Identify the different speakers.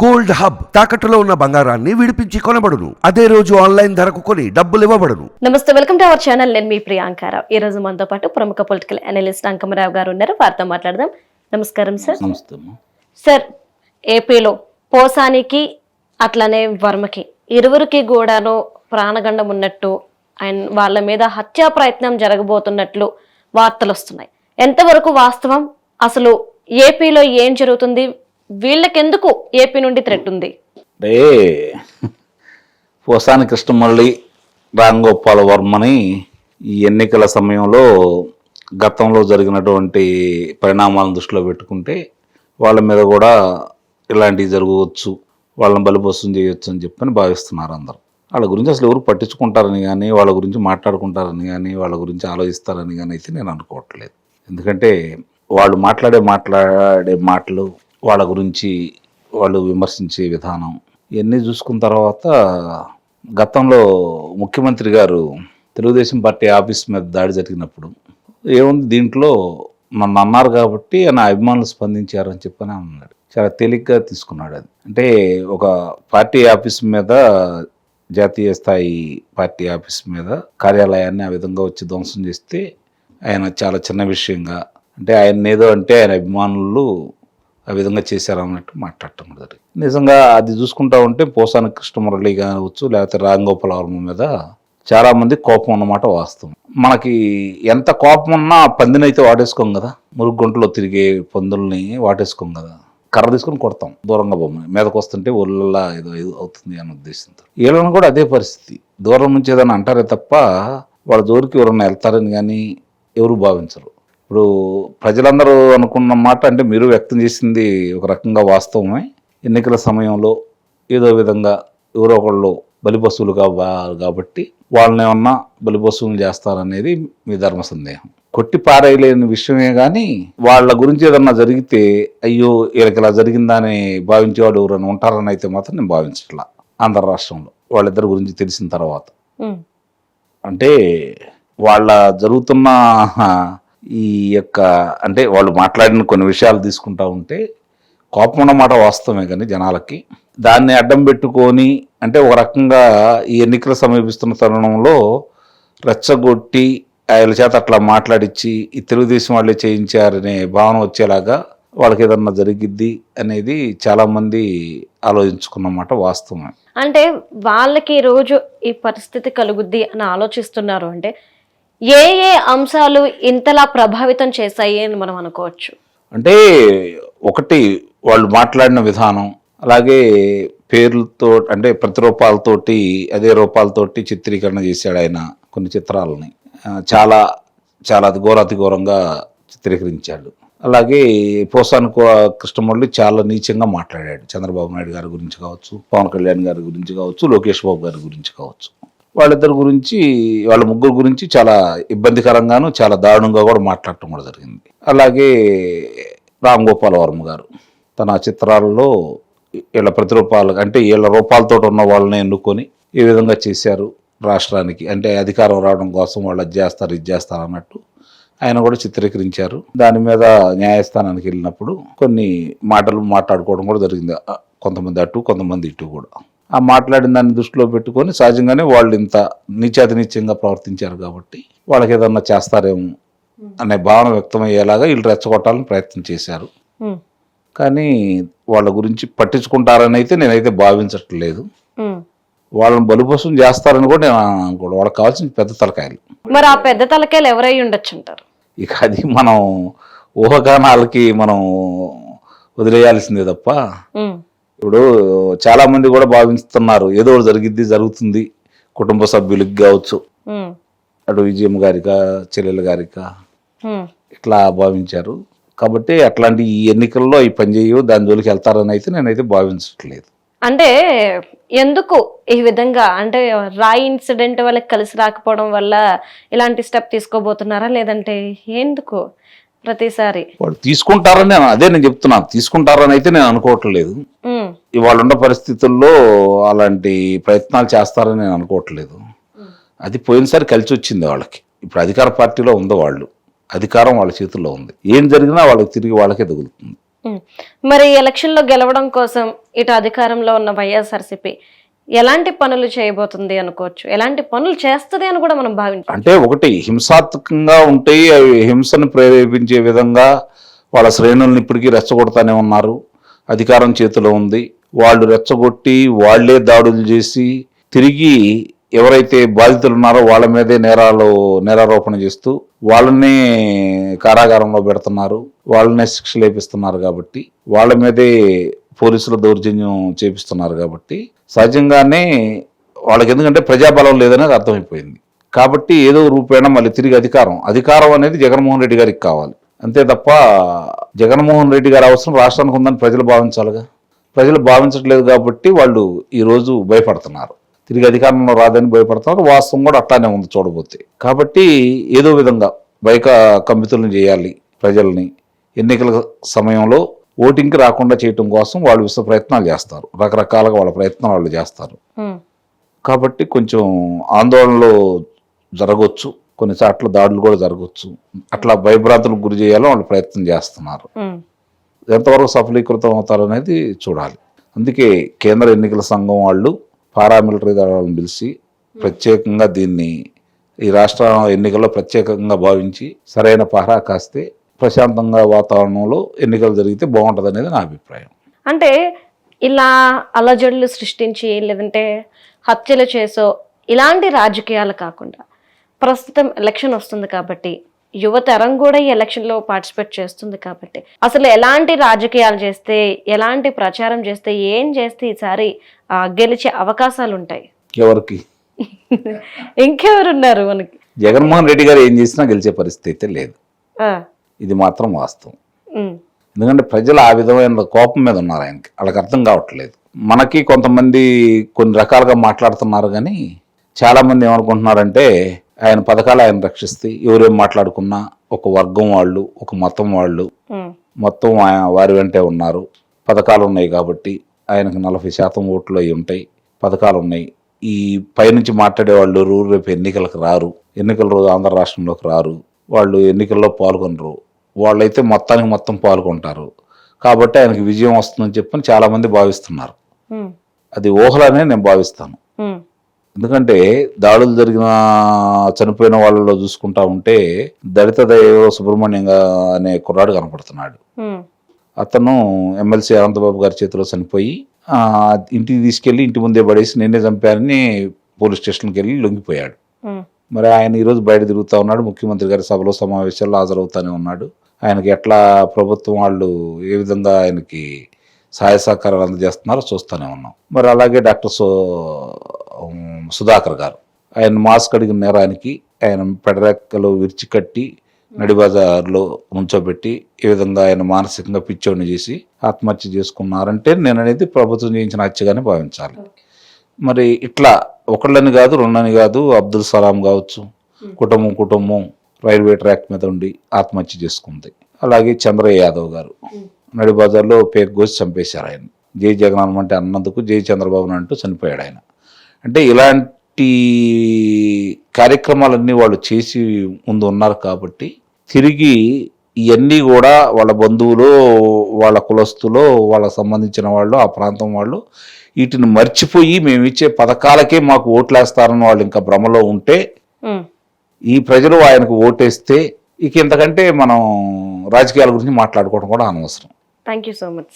Speaker 1: Gold hub తాకట్టులో ఉన్న బంగారాన్ని విడిపించి కొనబడును. అదే రోజు ఆన్లైన్ ధరకు కొని డబ్బులు ఇవ్వబడును.
Speaker 2: నమస్తే వెల్కమ్ టు అవర్ ఛానల్. నేను మీ ప్రియాంకారావు ఈ రోజు మనతో పాటు ప్రముఖ పొలిటికల్ అనలిస్ట్ అంకమరావు గారు ఉన్నారు. వారితో మాట్లాడదాం. నమస్కారం సార్. సార్ ఏపీలో పోసానికి అట్లనే వర్మకి ఇరువురికి కూడాను ప్రాణగండం ఉన్నట్టు అండ్ వాళ్ళ మీద హత్యా ప్రయత్నం జరగబోతున్నట్లు వార్తలు వస్తున్నాయి ఎంతవరకు వాస్తవం? అసలు ఏపీలో ఏం జరుగుతుంది? వీళ్ళకెందుకు ఏపీ నుండి థ్రెట్ ఉంది?
Speaker 3: అంటే పోసాని కృష్ణమల్లి రాంగోపాల్ వర్మని ఈ ఎన్నికల సమయంలో గతంలో జరిగినటువంటి పరిణామాలను దృష్టిలో పెట్టుకుంటే వాళ్ళ మీద కూడా ఇలాంటివి జరగవచ్చు వాళ్ళని బలిపోసం చేయొచ్చు అని చెప్పని భావిస్తున్నారు అందరూ. వాళ్ళ గురించి అసలు ఎవరు పట్టించుకుంటారని కానీ వాళ్ళ గురించి మాట్లాడుకుంటారని కానీ వాళ్ళ గురించి ఆలోచిస్తారని కానీ అయితే నేను అనుకోవట్లేదు. ఎందుకంటే వాళ్ళు మాట్లాడే మాట్లాడే మాటలు వాళ్ళ గురించి వాళ్ళు విమర్శించే విధానం ఇవన్నీ చూసుకున్న తర్వాత గతంలో ముఖ్యమంత్రి గారు తెలుగుదేశం పార్టీ ఆఫీస్ మీద దాడి జరిగినప్పుడు ఏముంది దీంట్లో నన్ను అన్నారు కాబట్టి నా అభిమానులు స్పందించారని చెప్పని అన్నాడు. చాలా తేలిగ్గా తీసుకున్నాడు అది. అంటే ఒక పార్టీ ఆఫీస్ మీద జాతీయ స్థాయి పార్టీ ఆఫీస్ మీద కార్యాలయాన్ని ఆ విధంగా వచ్చి ధ్వంసం చేస్తే ఆయన చాలా చిన్న విషయంగా అంటే ఆయన ఏదో అంటే ఆయన అభిమానులు ఆ విధంగా చేశారు అన్నట్టు మాట్లాడటం కూడా జరిగింది నిజంగా అది చూసుకుంటా ఉంటే పోసాని కృష్ణమురళి కావచ్చు లేకపోతే రాంగోపాల వర్మ మీద చాలామంది కోపం ఉన్నమాట వాస్తవం. మనకి ఎంత కోపం ఉన్నా పందినైతే వాటేసుకోం కదా. మురుగు గుంటలో తిరిగే పందుల్ని వాటేసుకోం కదా. కర్ర తీసుకొని కొడతాం దూరంగా బొమ్మని. మీదకు వస్తుంటే ఒళ్ళల్లా ఏదో ఏదో అవుతుంది అనే ఉద్దేశంతో. వీళ్ళని కూడా అదే పరిస్థితి. దూరం నుంచి ఏదైనా అంటారే తప్ప వాళ్ళ జోరికి ఎవరన్నా వెళ్తారని కానీ ఎవరు భావించరు. ఇప్పుడు ప్రజలందరూ అనుకున్న మాట అంటే మీరు వ్యక్తం చేసింది ఒక రకంగా వాస్తవమే. ఎన్నికల సమయంలో ఏదో విధంగా ఎవరో ఒకళ్ళు బలిపశువులు కావాలి కాబట్టి వాళ్ళని ఏమన్నా బలిపశువులు చేస్తారనేది మీ ధర్మ సందేహం. కొట్టి పారేయలేని విషయమే కానీ వాళ్ళ గురించి ఏదన్నా జరిగితే అయ్యో వీళ్ళకి ఇలా జరిగిందా అని భావించేవాడు ఎవరైనా ఉంటారని అయితే మాత్రం నేను భావించట్లా ఆంధ్ర రాష్ట్రంలో. వాళ్ళిద్దరి గురించి తెలిసిన తర్వాత. అంటే వాళ్ళ జరుగుతున్న ఈ యొక్క అంటే వాళ్ళు మాట్లాడిన కొన్ని విషయాలు తీసుకుంటా ఉంటే కోపం ఉన్నమాట వాస్తవమే కానీ జనాలకి. దాన్ని అడ్డం పెట్టుకొని అంటే ఒక రకంగా ఈ ఎన్నికలు సమీపిస్తున్న తరుణంలో రెచ్చగొట్టి ఆయన చేత అట్లా మాట్లాడిచ్చి ఈ తెలుగుదేశం వాళ్ళే చేయించారనే భావన వచ్చేలాగా వాళ్ళకి ఏదన్నా జరిగిద్ది అనేది చాలామంది ఆలోచించుకున్నమాట వాస్తవమే.
Speaker 2: అంటే వాళ్ళకి ఈ రోజు ఈ పరిస్థితి కలుగుద్ది అని ఆలోచిస్తున్నారు అంటే ఏ ఏ అంశాలు ఇంతలా ప్రభావితం చేశాయి అని మనం అనుకోవచ్చు?
Speaker 3: అంటే ఒకటి వాళ్ళు మాట్లాడిన విధానం అలాగే పేర్లతో అంటే ప్రతిరూపాలతోటి అదే రూపాలతోటి చిత్రీకరణ చేశాడు ఆయన కొన్ని చిత్రాలని. చాలా చాలా అతి ఘోర అతి ఘోరంగా చిత్రీకరించాడు. అలాగే పోసాని కో- కృష్ణమురళి చాలా నీచంగా మాట్లాడాడు. చంద్రబాబు నాయుడు గారి గురించి కావచ్చు పవన్ కళ్యాణ్ గారి గురించి కావచ్చు లోకేష్ బాబు గారి గురించి కావచ్చు. వాళ్ళిద్దరి గురించి వాళ్ళ ముగ్గురు గురించి చాలా ఇబ్బందికరంగాను చాలా దారుణంగా కూడా మాట్లాడటం కూడా జరిగింది. అలాగే రామ్ గోపాల్ వర్మ గారు తన చిత్రాలలో వీళ్ళ ప్రతిరూపాలు అంటే వీళ్ళ రూపాలతో ఉన్న వాళ్ళని ఎన్నుకొని ఈ విధంగా చేశారు రాష్ట్రానికి. అంటే అధికారం రావడం కోసం వాళ్ళు అది చేస్తారు ఇది చేస్తారు అన్నట్టు ఆయన కూడా చిత్రీకరించారు. దాని మీద న్యాయస్థానానికి వెళ్ళినప్పుడు కొన్ని మాటలు మాట్లాడుకోవడం కూడా జరిగింది. కొంతమంది అటు కొంతమంది ఇటు కూడా. ఆ మాట్లాడిన దాన్ని దృష్టిలో పెట్టుకొని సహజంగానే వాళ్ళు ఇంత నీచాతి నీచంగా ప్రవర్తించారు కాబట్టి వాళ్ళకి ఏదన్నా చేస్తారేమో అనే భావన వ్యక్తమయ్యేలాగా వీళ్ళు రెచ్చగొట్టాలని ప్రయత్నం చేశారు. కానీ వాళ్ళ గురించి పట్టించుకుంటారని అయితే నేనైతే భావించట్లేదు. వాళ్ళని బలిపోసం చేస్తారని కూడా నేను అనుకోడు వాళ్ళకి కావాల్సిన పెద్ద తలకాయలు.
Speaker 2: మరి ఆ పెద్ద తలకాయలు ఎవరై ఉండొచ్చు అంటారు
Speaker 3: ఇక అది మనం ఊహగానాలకి మనం వదిలేయాల్సిందే తప్ప ఇప్పుడు చాలా మంది కూడా భావిస్తున్నారు ఏదో ఒకటి జరిగిద్ది జరుగుతుంది కుటుంబ సభ్యులకి కావచ్చు అటు విజయం గారికా చెల్లెల గారికా. ఇట్లా భావించారు. కాబట్టి అట్లాంటి ఈ ఎన్నికల్లో ఈ పని చేయు దాని జోలికి వెళ్తారని అయితే నేనైతే భావించట్లేదు.
Speaker 2: అంటే ఎందుకు ఈ విధంగా? అంటే రాయి ఇన్సిడెంట్ వాళ్ళకి కలిసి రాకపోవడం వల్ల ఇలాంటి స్టెప్ తీసుకోబోతున్నారా? లేదంటే ఎందుకు? ప్రతిసారి.
Speaker 3: వాళ్ళు తీసుకుంటారని నేను అదే నేను చెప్తున్నాను తీసుకుంటారని అయితే నేను అనుకోవట్లేదు. ఇవాళ ఉన్న పరిస్థితుల్లో అలాంటి ప్రయత్నాలు చేస్తారని నేను అనుకోవట్లేదు. అది పోయినసారి కలిసి వచ్చింది వాళ్ళకి. ఇప్పుడు అధికార పార్టీలో ఉంది వాళ్ళు. అధికారం వాళ్ళ చేతుల్లో ఉంది. ఏం జరిగినా వాళ్ళకి తిరిగి వాళ్ళకే తగులుతుంది.
Speaker 2: మరి ఎలక్షన్లో గెలవడం కోసం ఇటు అధికారంలో ఉన్న వైఎస్ఆర్సీపీ ఎలాంటి పనులు చేయబోతుంది అనుకోవచ్చు? ఎలాంటి పనులు చేస్తుంది అని కూడా మనం భావించాం
Speaker 3: అంటే ఒకటి హింసాత్మకంగా ఉంటే అవి హింసను ప్రేరేపించే విధంగా వాళ్ళ శ్రేణుల్ని ఇప్పటికీ రెచ్చగొడతానే ఉన్నారు. అధికారం చేతిలో ఉంది. వాళ్ళు రెచ్చగొట్టి వాళ్ళే దాడులు చేసి తిరిగి ఎవరైతే బాధితులు ఉన్నారో వాళ్ళ మీదే నేరాలు నేరారోపణ చేస్తూ వాళ్ళనే కారాగారంలో పెడుతున్నారు. వాళ్ళనే శిక్ష లేపిస్తున్నారు కాబట్టి వాళ్ళ మీదే పోలీసుల దౌర్జన్యం చేపిస్తున్నారు కాబట్టి సహజంగానే వాళ్ళకి ఎందుకంటే ప్రజాబలం లేదనేది అర్థమైపోయింది. కాబట్టి ఏదో రూపేణ మళ్ళీ తిరిగి అధికారం. అధికారం అనేది జగన్మోహన్ రెడ్డి గారికి కావాలి. అంతే తప్ప జగన్మోహన్ రెడ్డి గారి అవసరం రాష్ట్రానికి ఉందని ప్రజలు భావించాలిగా? ప్రజలు భావించట్లేదు కాబట్టి వాళ్ళు ఈరోజు భయపడుతున్నారు. తిరిగి అధికారంలో రాదని భయపడుతున్నారు. వాస్తవం కూడా అట్లానే ఉంది చూడబోతే. కాబట్టి ఏదో విధంగా బయక కంపితులను చేయాలి ప్రజల్ని. ఎన్నికల సమయంలో ఓటింగ్కి రాకుండా చేయటం కోసం వాళ్ళు విశ్వ ప్రయత్నాలు చేస్తారు. రకరకాలుగా వాళ్ళ ప్రయత్నాలు వాళ్ళు చేస్తారు. కాబట్టి కొంచెం ఆందోళనలు జరగవచ్చు కొన్ని చోట్ల దాడులు కూడా జరగవచ్చు అట్లా భయభ్రాంతులకు గురి చేయాలో వాళ్ళు ప్రయత్నం చేస్తున్నారు. ఎంతవరకు సఫలీకృతం అవుతారు అనేది చూడాలి. అందుకే కేంద్ర ఎన్నికల సంఘం వాళ్ళు పారామిలిటరీ దళాలను పిలిచి ప్రత్యేకంగా దీన్ని ఈ రాష్ట్ర ఎన్నికల్లో ప్రత్యేకంగా భావించి సరైన పహరా కాస్తే ప్రశాంతంగా వాతావరణంలో ఎన్నికలు జరిగితే బాగుంటుంది అనేది నా అభిప్రాయం.
Speaker 2: అంటే ఇలా అలజడులు సృష్టించి లేదంటే హత్యలు చేసో ఇలాంటి రాజకీయాలు కాకుండా ప్రస్తుతం ఎలక్షన్ వస్తుంది కాబట్టి యువతరం కూడా ఈ ఎలక్షన్లో పార్టిసిపేట్ చేస్తుంది కాబట్టి అసలు ఎలాంటి రాజకీయాలు చేస్తే ఎలాంటి ప్రచారం చేస్తే ఏం చేస్తే ఈసారి గెలిచే అవకాశాలు ఉంటాయి?
Speaker 3: ఎవరికి?
Speaker 2: ఇంకెవరున్నారు మనకి?
Speaker 3: జగన్మోహన్ రెడ్డి గారు ఏం చేసినా గెలిచే పరిస్థితి అయితే లేదు. ఇది మాత్రం వాస్తవం. ఎందుకంటే ప్రజలు ఆ విధమైన కోపం మీద ఉన్నారు ఆయనకి. వాళ్ళకి అర్థం కావట్లేదు. మనకి కొంతమంది కొన్ని రకాలుగా మాట్లాడుతున్నారు కానీ చాలా మంది ఏమనుకుంటున్నారంటే ఆయన పథకాలు ఆయన రక్షిస్తే ఎవరేం మాట్లాడుకున్నా ఒక వర్గం వాళ్ళు ఒక మతం వాళ్ళు మొత్తం ఆయన వారి వెంటే ఉన్నారు. పథకాలు ఉన్నాయి కాబట్టి ఆయనకు నలభై శాతం ఓట్లు అయి ఉంటాయి. పథకాలు ఉన్నాయి. ఈ పైనుంచి మాట్లాడే వాళ్ళు రూ- రేపు ఎన్నికలకు రారు. ఎన్నికల రోజు ఆంధ్ర రాష్ట్రంలోకి రారు. వాళ్ళు ఎన్నికల్లో పాల్గొనరు. వాళ్ళైతే మొత్తానికి మొత్తం పాల్గొంటారు. కాబట్టి ఆయనకి విజయం వస్తుందని చెప్పని చాలా మంది భావిస్తున్నారు అది ఊహలనే నేను భావిస్తాను. ఎందుకంటే దాడులు జరిగిన చనిపోయిన వాళ్ళలో చూసుకుంటా ఉంటే దళిత దైవ సుబ్రహ్మణ్యం అనే కుర్రాడు కనపడుతున్నాడు. అతను ఎమ్మెల్సీ అనంతబాబు గారి చేతిలో చనిపోయి ఇంటికి తీసుకెళ్ళి ఇంటి ముందే పడేసి నేనే చంపానని పోలీస్ స్టేషన్కి వెళ్ళి లొంగిపోయాడు. మరి ఆయన ఈరోజు బయట తిరుగుతూ ఉన్నాడు. ముఖ్యమంత్రి గారి సభలో సమావేశాల్లో హాజరవుతానే ఉన్నాడు. ఆయనకి ఎట్లా ప్రభుత్వం వాళ్ళు ఏ విధంగా ఆయనకి సహాయ సహకారాలు అందజేస్తున్నారో చూస్తూనే ఉన్నాం. మరి అలాగే డాక్టర్ సు సుధాకర్ గారు. ఆయన మాస్క్ అడిగిన నేరానికి ఆయన పెడరెక్కలు విరిచి కట్టి నడిబజార్లో ఉంచోబెట్టి ఏ విధంగా ఆయన మానసికంగా పిచ్చోడిని చేసి ఆత్మహత్య చేసుకున్నారంటే నేను అనేది ప్రభుత్వం చేయించిన హత్యగానే భావించాలి. మరి ఇట్లా ఒకళ్ళని కాదు రెండని కాదు అబ్దుల్ సలాం కావచ్చు కుటుంబం కుటుంబం రైల్వే ట్రాక్ మీద ఉండి ఆత్మహత్య చేసుకుంది. అలాగే చంద్రయ్య యాదవ్ గారు. నడిబజార్లో పేక్ కోసి చంపేశారు ఆయన. జై జగన్ అంటే అన్నందుకు జై చంద్రబాబు అంటూ చనిపోయాడు ఆయన. అంటే ఇలాంటి కార్యక్రమాలన్నీ వాళ్ళు చేసి ముందు ఉన్నారు కాబట్టి తిరిగి ఇవన్నీ కూడా వాళ్ళ బంధువులు వాళ్ళ కులస్తులు వాళ్ళకి సంబంధించిన వాళ్ళు ఆ ప్రాంతం వాళ్ళు వీటిని మర్చిపోయి మేము ఇచ్చే పథకాలకే మాకు ఓట్లేస్తారని వాళ్ళు ఇంకా భ్రమలో ఉంటే ఈ ప్రజలు ఆయనకు ఓటేస్తే ఇక ఇంతకంటే మనం రాజకీయాల గురించి మాట్లాడుకోవడం కూడా అనవసరం.
Speaker 2: Thank you so much